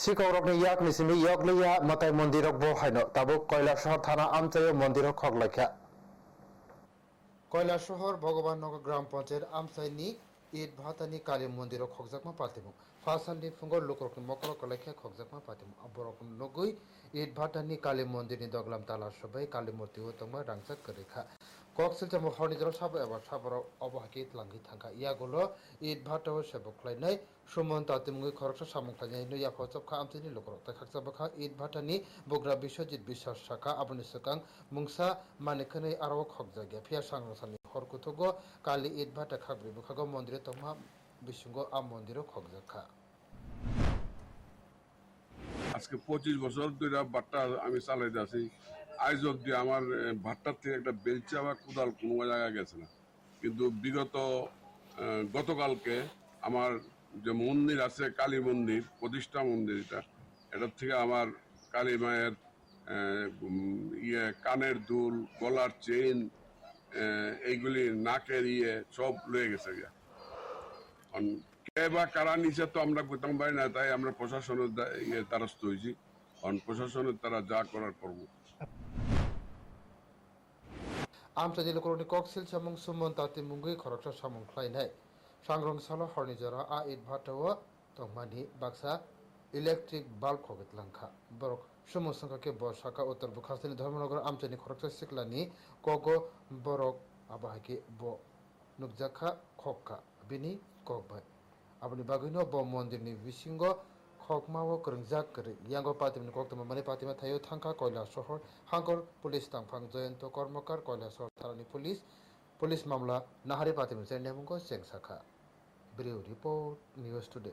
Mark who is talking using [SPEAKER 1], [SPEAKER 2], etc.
[SPEAKER 1] সিকৌরকনি ইয়াক নিসিমি ইয়ক লিয়া মতাই মন্দিরক বো হাইন তাবো কয়লা শহর থানা আমচাই মন্দিরক খগলাইখা
[SPEAKER 2] শহর ভগবান নগর গ্রাম পঞ্চায়েত আমচাই নি ইট ভাতানি কালী মন্দির খকজাকমা পাতিমু ফাসান্ডি ফুঙ্গর লোকরকম মকর কলাইখা খকজাকমা পাতিমু আবরকম নগুই ইট ভাতানি কালী মন্দির নি দগলাম তালা সবাই কালী মূর্তি ও তোমা রাংসাক করেখা koksil chamo khawni jara sab eba sabara obhaki tlangi thangka ya golo it bhato sebo khlainai Suman তাতিমগি খরকসা সামুখানি নুয়া ফচপ খা আমতিনি লোকরক্ত খাকসা বখা ইট ভাটানি বগরা বিশ্বজিৎ বিশ্বাস শাখা আপনি সুকাং মুংসা মানিকানি আরও খক জায়গা ফিয়া সাংরসানি হরকুথগ কালি ইট ভাটা খাবরি বখাগ মন্দিরে তোমা বিশুঙ্গ আম মন্দিরও খক জাখা
[SPEAKER 3] আজকে পঁচিশ বছর দুইটা বাট্টা আমি চালাইতে আছি আজ অব্দি আমার ভাট্টার থেকে একটা বেলচা বা কোদাল কোনো জায়গায় গেছে না। কিন্তু বিগত গতকালকে আমার যে মন্দির আছে, কালী মন্দির, প্রতিষ্ঠা মন্দির এটা, এটার থেকে আমার কালী মায়ের ইয়ে কানের দুল, গলার চেইন এইগুলি নাকের ইয়ে সব লয়ে গেছে গিয়া। কে বা কারা নিচে তো আমরা করতাম পারি না, তাই আমরা প্রশাসনের ইয়ে দ্বারস্থ হয়েছি কারণ প্রশাসনের তারা যা করার করব।
[SPEAKER 2] আমসানি লকরনি ককসিল সামুং সুমন তাতি মুঙ্গি খরকসা সামুং খ্লাইনাই সাংরং সালো হরনি জরা আ ইট ভাটাও তংমানি বাক্সা ইলেকট্রিক বাল্ব খগত লাংখা। বরক সুমন সংখ্যাকে বর্ষাকা উত্তর বুখাসনি ধর্মনগর আমসানি খরকসা সিকলানি কগো বরক আবাহাকি ব নুকজাখা খক্কা বিনি kokbai aboni bagino bo mondirni bisingo khokmao krengjak kare yango patimni koktama mani patima thayo thangka koila শহর হাঙ্কর পুলিশ তাংফাং জয়ন্ত কর্মকার কয়লা শহর থানানি পুলিশ পুলিশ মামলা নাহারি পাতিমি চেন্নাইমুঙ্গ চেংসাখা ব্রিউ রিপোর্ট নিউজ টুডে